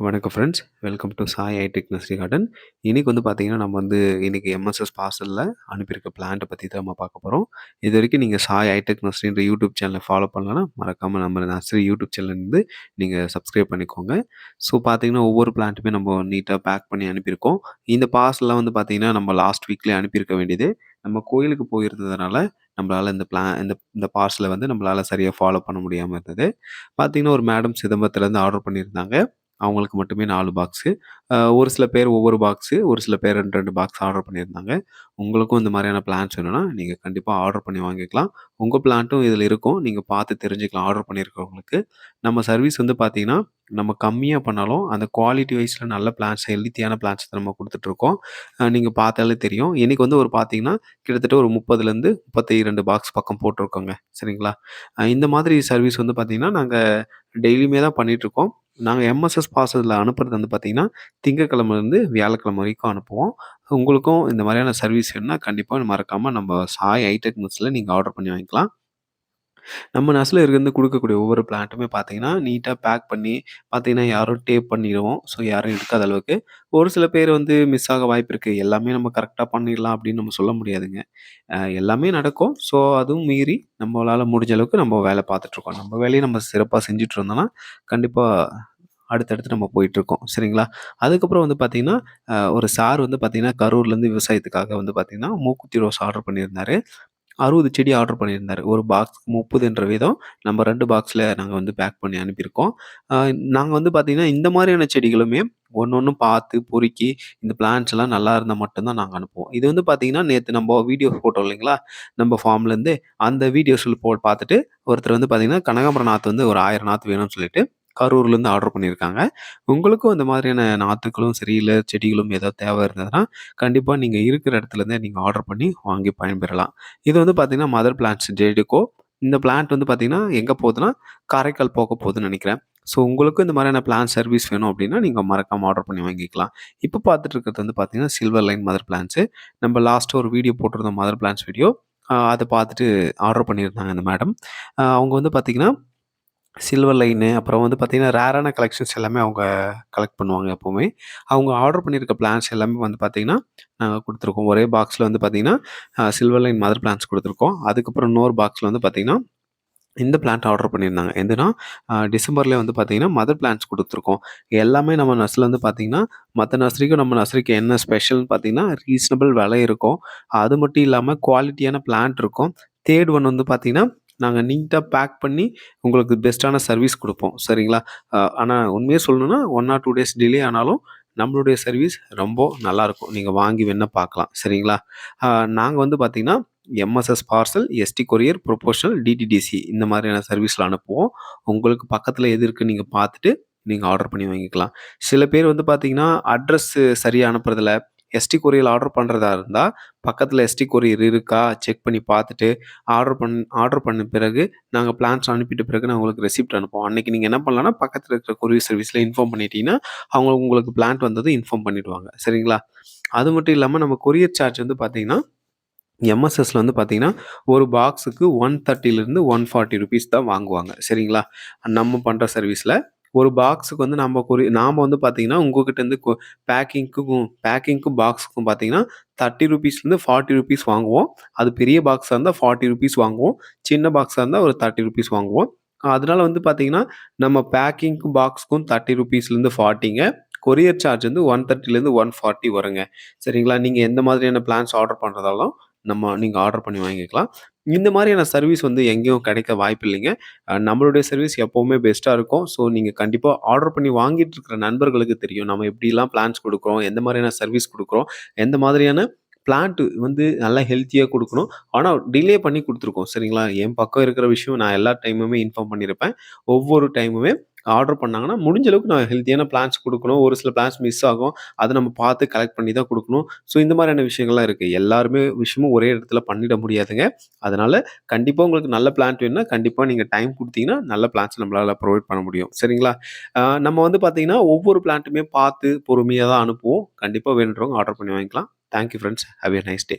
வணக்கம் friends. Welcome to Sai iTech nursery garden. இன்னைக்கு வந்து பார்த்தீங்கன்னா, நம்ம வந்து இன்றைக்கி எம்எஸ்எஸ் பார்சலில் அனுப்பியிருக்க பிளான்ட்டை பற்றி தான் நம்ம பார்க்க போகிறோம் இது வரைக்கும் நீங்கள் சாய் ஐடெக் நர்சரின்ற யூடியூப் சேனலை ஃபாலோ பண்ணலன்னா, மறக்காமல் நம்ம நர்சரி யூடியூப் சேனல்லேருந்து நீங்கள் சப்ஸ்கிரைப் பண்ணிக்கோங்க. ஸோ பார்த்தீங்கன்னா, ஒவ்வொரு பிளான்ட்டுமே நம்ம நீட்டாக பேக் பண்ணி அனுப்பியிருக்கோம். இந்த பார்சல்லாம் வந்து பார்த்தீங்கன்னா, நம்ம லாஸ்ட் வீக்லேயே அனுப்பியிருக்க வேண்டியது. நம்ம கோயிலுக்கு போயிருந்ததுனால, நம்மளால் இந்த பிளான் இந்த இந்த பார்சலை வந்து நம்மளால் சரியாக ஃபாலோ பண்ண முடியாமல் இருந்தது. பார்த்தீங்கன்னா, ஒரு மேடம் சிதம்பரத்துலேருந்து ஆர்டர் பண்ணியிருந்தாங்க. அவங்களுக்கு மட்டுமே நாலு பாக்ஸு. ஒரு சில பேர் ஒவ்வொரு பாக்ஸு, ஒரு சில பேர் 2, 2 பாக்ஸ் ஆர்டர் பண்ணியிருந்தாங்க. உங்களுக்கும் இந்த மாதிரியான பிளான்ஸ் வேணும்னா, நீங்கள் கண்டிப்பாக ஆர்டர் பண்ணி வாங்கிக்கலாம். உங்கள் பிளான்ட்டும் இதில் இருக்கும். நீங்கள் பார்த்து தெரிஞ்சுக்கலாம் ஆர்டர் பண்ணியிருக்கிறவங்களுக்கு. நம்ம சர்வீஸ் வந்து பார்த்தீங்கன்னா, நம்ம கம்மியாக பண்ணாலும், அந்த குவாலிட்டி வைஸில் நல்ல பிளான்ஸ் ஹெல்த்தியான பிளான்ஸ் நம்ம கொடுத்துட்ருக்கோம் நீங்கள் பார்த்தாலே தெரியும். இன்றைக்கி வந்து ஒரு பார்த்தீங்கன்னா, கிட்டத்தட்ட ஒரு 30லேருந்து 32 பாக்ஸ் பக்கம் போட்டிருக்கோங்க. சரிங்களா? இந்த மாதிரி சர்வீஸ் வந்து பார்த்திங்கன்னா நாங்கள் டெய்லியுமே தான் பண்ணிகிட்ருக்கோம் நாங்கள் எம்எஸ்எஸ் பார்சல்ல அனுப்புறது வந்து பார்த்தீங்கன்னா, திங்கக்கிழமைலேருந்து வியாழக்கிழமை வரைக்கும் அனுப்புவோம். உங்களுக்கும் இந்த மாதிரியான சர்வீஸ் வேணும்னா, கண்டிப்பாக மறக்காமல் நம்ம சாய் ஐடெக் மெட்ஸ்ல நீங்கள் ஆர்டர் பண்ணி வாங்கிக்கலாம். நம்ம நர்சரில இருந்து குடுக்கக்கூடிய ஒவ்வொரு பிளான்ட்டுமே பார்த்தீங்கன்னா, நீட்டா பேக் பண்ணி பார்த்தீங்கன்னா, யாரும் டேப் பண்ணிடுவோம். ஸோ யாரும் எடுக்காத அளவுக்கு. ஒரு சில பேர் வந்து மிஸ் ஆக வாய்ப்பு இருக்கு. எல்லாமே நம்ம கரெக்ட்டா பண்ணிடலாம் அப்படின்னு நம்ம சொல்ல முடியாதுங்க. அ எல்லாமே நடக்கும். ஸோ அதுவும் மீறி நம்மளால முடிஞ்ச அளவுக்கு நம்ம வேலை பார்த்துட்டுருக்கோம். நம்ம வேலைய நம்ம சிறப்பா செஞ்சுட்டு இருந்தோம்னா, கண்டிப்பா அடுத்தடுத்து நம்ம போயிட்டுருக்கோம். சரிங்களா? அதுக்கப்புறம் வந்து பார்த்தீங்கன்னா, அ ஒரு சார் வந்து பார்த்தீங்கன்னா, கரூர்லேருந்து விவசாயத்துக்காக வந்து பார்த்தீங்கன்னா, மூக்குத்தி ரோஸ் ஆர்டர் பண்ணியிருந்தாரு. 60 செடி ஆர்டர் பண்ணியிருந்தாரு. ஒரு பாக்ஸ் 30 என்ற வீதம். நம்ம ரெண்டு பாக்ஸில் நாங்கள் வந்து பேக் பண்ணி அனுப்பியிருக்கோம். நாங்கள் வந்து பார்த்திங்கன்னா இந்த மாதிரியான செடிகளுமே ஒன்று ஒன்று பார்த்து, பொறுக்கி, இந்த பிளான்ட்ஸ்லாம் நல்லா இருந்தால் மட்டும்தான் நாங்கள் அனுப்புவோம். இது வந்து பார்த்தீங்கன்னா, நேற்று நம்ம வீடியோ ஃபோட்டோ இல்லைங்களா? நம்ம ஃபார்ம்லேருந்து, அந்த வீடியோஸில் போ பார்த்துட்டு ஒருத்தர் வந்து பார்த்தீங்கன்னா, கனகாம்பரம் நாற்று வந்து ஒரு ஆயிரம் நாற்று வேணும்னு சொல்லிட்டு, கரூர்லேருந்து ஆர்டர் பண்ணியிருக்காங்க. உங்களுக்கும் இந்த மாதிரியான நாற்றுகளும் சரி, இல்லை செடிகளும் ஏதாவது தேவை இருந்ததுன்னா, கண்டிப்பாக நீங்கள் இருக்கிற இடத்துலருந்தே நீங்கள் ஆர்டர் பண்ணி வாங்கி பயன்பெறலாம். இது வந்து பார்த்தீங்கன்னா, மதர் பிளான்ட்ஸ் ஜேடிகோ. இந்த பிளான்ட் வந்து பார்த்திங்கன்னா எங்கே போகுதுன்னா, காரைக்கால் போக போகுதுன்னு நினைக்கிறேன் ஸோ உங்களுக்கும் இந்த மாதிரியான பிளான் சர்வீஸ் வேணும் அப்படின்னா, நீங்கள் மறக்காமல் ஆர்டர் பண்ணி வாங்கிக்கலாம். இப்போ பார்த்துட்டு இருக்கிறது வந்து பார்த்தீங்கன்னா, சில்வர் லைன் மதர் பிளான்ஸு நம்ம லாஸ்ட்டு ஒரு வீடியோ போட்டிருந்தோம் மதர் பிளான்ஸ் வீடியோ. அதை பார்த்துட்டு ஆர்டர் பண்ணியிருந்தாங்க இந்த மேடம். அவங்க வந்து பார்த்திங்கன்னா சில்வர் லைனு, அப்புறம் வந்து பார்த்திங்கன்னா ரேரான கலெக்ஷன்ஸ் எல்லாமே அவங்க கலெக்ட் பண்ணுவாங்க எப்போவுமே அவங்க ஆர்டர் பண்ணியிருக்க பிளான்ஸ் எல்லாமே வந்து பார்த்திங்கன்னா நாங்கள் கொடுத்துருக்கோம் ஒரே பாக்ஸில் வந்து பார்த்தீங்கன்னா, சில்வர் லைன் மதர் பிளான்ஸ் கொடுத்துருக்கோம் அதுக்கப்புறம் இன்னொரு பாக்ஸில் வந்து பார்த்திங்கன்னா இந்த பிளான்ட் ஆர்டர் பண்ணியிருந்தாங்க. எதுனா, டிசம்பர்லேயே வந்து பார்த்தீங்கன்னா, மதர் பிளான்ட்ஸ் கொடுத்துருக்கோம் எல்லாமே நம்ம நர்ஸில் வந்து பார்த்தீங்கன்னா, மற்ற நர்சரிக்கும் நம்ம நர்சரிக்கு என்ன ஸ்பெஷல்னு பார்த்தீங்கன்னா, ரீசனபிள் விலை இருக்கும். அது மட்டும் இல்லாமல் குவாலிட்டியான பிளான்ட் இருக்கும். தேர்ட் ஒன் வந்து பார்த்தீங்கன்னா, நாங்கள் நீட்டாக பேக் பண்ணி உங்களுக்கு பெஸ்ட்டான சர்வீஸ் கொடுப்போம் சரிங்களா? ஆனால் உண்மையாக சொல்லணுன்னா one or two days delay ஆனாலும், நம்மளுடைய சர்வீஸ் ரொம்ப நல்லாயிருக்கும் நீங்கள் வாங்கி வேணால் பார்க்கலாம். சரிங்களா? நாங்கள் வந்து பார்த்திங்கன்னா MSS parcel, ST courier, professional, DTDC இந்த மாதிரியான சர்வீஸில் அனுப்புவோம். உங்களுக்கு பக்கத்தில் எது இருக்குன்னு நீங்கள் பார்த்துட்டு, நீங்கள் ஆர்டர் பண்ணி வாங்கிக்கலாம். சில பேர் வந்து பார்த்திங்கன்னா அட்ரஸ் சரியாக அனுப்புறதில்ல. எஸ்டி கொரியர்ல ஆர்டர் பண்ணுறதா இருந்தால் பக்கத்தில் எஸ்டி கொரியர் இருக்கா? செக் பண்ணி பார்த்துட்டு, ஆர்டர் பண் ஆர்டர் பண்ண பிறகு, நாங்கள் பிளான்ஸ் அனுப்பிட்ட பிறகு நான் உங்களுக்கு ரெசிப்ட் அனுப்புவோம். அன்னைக்கு நீங்கள் என்ன பண்ணலாம்னா, பக்கத்தில் இருக்கிற கொரியர் சர்வீஸில் இன்ஃபார்ம் பண்ணிட்டீங்கன்னா, அவங்க உங்களுக்கு பிளான்ட் வந்தது இன்ஃபார்ம் பண்ணிடுவாங்க. சரிங்களா? அது மட்டும் இல்லாமல் நம்ம கொரியர் சார்ஜ் வந்து பார்த்தீங்கன்னா, எம்எஸ்எஸ்ல வந்து பார்த்தீங்கன்னா, ஒரு பாக்ஸுக்கு ஒன் தேர்ட்டிலேருந்து ஒன் ஃபார்ட்டி ருபீஸ் தான் வாங்குவாங்க. சரிங்களா? நம்ம பண்ணுற சர்வீஸில் ஒரு பாக்ஸுக்கு வந்து நம்ம குறி நாம வந்து பார்த்தீங்கன்னா, உங்ககிட்டருந்து கொ பேக்கிங்க்கும் பேக்கிங்க்கும் பாக்ஸுக்கும் பார்த்தீங்கன்னா, 30 ரூபீஸ்லேருந்து 40 ரூபீஸ் வாங்குவோம். அது பெரிய பாக்ஸா இருந்தா 40 ரூபீஸ் வாங்குவோம். சின்ன பாக்ஸாக இருந்தால் ஒரு தேர்ட்டி ருபீஸ் வாங்குவோம். அதனால வந்து பார்த்தீங்கன்னா, நம்ம பேக்கிங்க்கும் பாக்ஸுக்கும் தேர்ட்டி ருபீஸ்லேருந்து ஃபார்ட்டிங்க கொரியர் சார்ஜ் வந்து 130லேருந்து 140 வருங்க. சரிங்களா? நீங்கள் எந்த மாதிரியான பிளான்ஸ் ஆர்டர் பண்ணுறதாலும் நம்ம நீங்கள் ஆர்டர் பண்ணி வாங்கிக்கலாம். இந்த மாதிரியான சர்வீஸ் வந்து எங்கேயும் கிடைக்க வாய்ப்பு இல்லைங்க. நம்மளுடைய சர்வீஸ் எப்போவுமே பெஸ்ட்டாக இருக்கும். ஸோ நீங்கள் கண்டிப்பாக ஆர்டர் பண்ணி வாங்கிட்டு இருக்கிற நண்பர்களுக்கு தெரியும். நம்ம எப்படிலாம் பிளான்ஸ் கொடுக்குறோம் எந்த மாதிரியான சர்வீஸ் கொடுக்குறோம் எந்த மாதிரியான பிளான்ட் வந்து நல்லா ஹெல்த்தியாக கொடுக்கணும் ஆனால் டிலே பண்ணி கொடுத்துருக்கோம் சரிங்களா? என் பக்கம் இருக்கிற விஷயம் நான் எல்லா டைமுமே இன்ஃபார்ம் பண்ணியிருப்பேன். ஒவ்வொரு டைமுமே ஆர்டர் பண்ணாங்கன்னா, முடிஞ்ச அளவுக்கு நான் ஹெல்த்தியான பிளான்ஸ் கொடுக்கணும் ஒரு சில பிளான்ஸ் மிஸ் ஆகும். அதை நம்ம பார்த்து கலெக்ட் பண்ணி தான் கொடுக்கணும் ஸோ இந்த மாதிரியான விஷயங்கள்லாம் இருக்குது எல்லாருமே விஷயமும் ஒரே இடத்துல பண்ணிட முடியாதுங்க. அதனால் கண்டிப்பாக உங்களுக்கு நல்ல பிளான்ட் வேணும்னா, கண்டிப்பாக நீங்கள் டைம் கொடுத்தீங்கன்னா நல்ல பிளான்ஸ் நம்மளால் ப்ரொவைட் பண்ண முடியும். சரிங்களா? நம்ம வந்து பார்த்தீங்கன்னா, ஒவ்வொரு பிளான்ட்டுமே பார்த்து பொறுமையாக தான் அனுப்புவோம். கண்டிப்பாக வேணுன்றவங்க ஆர்டர் பண்ணி வாங்கிக்கலாம். Thank you you friends. A nice day.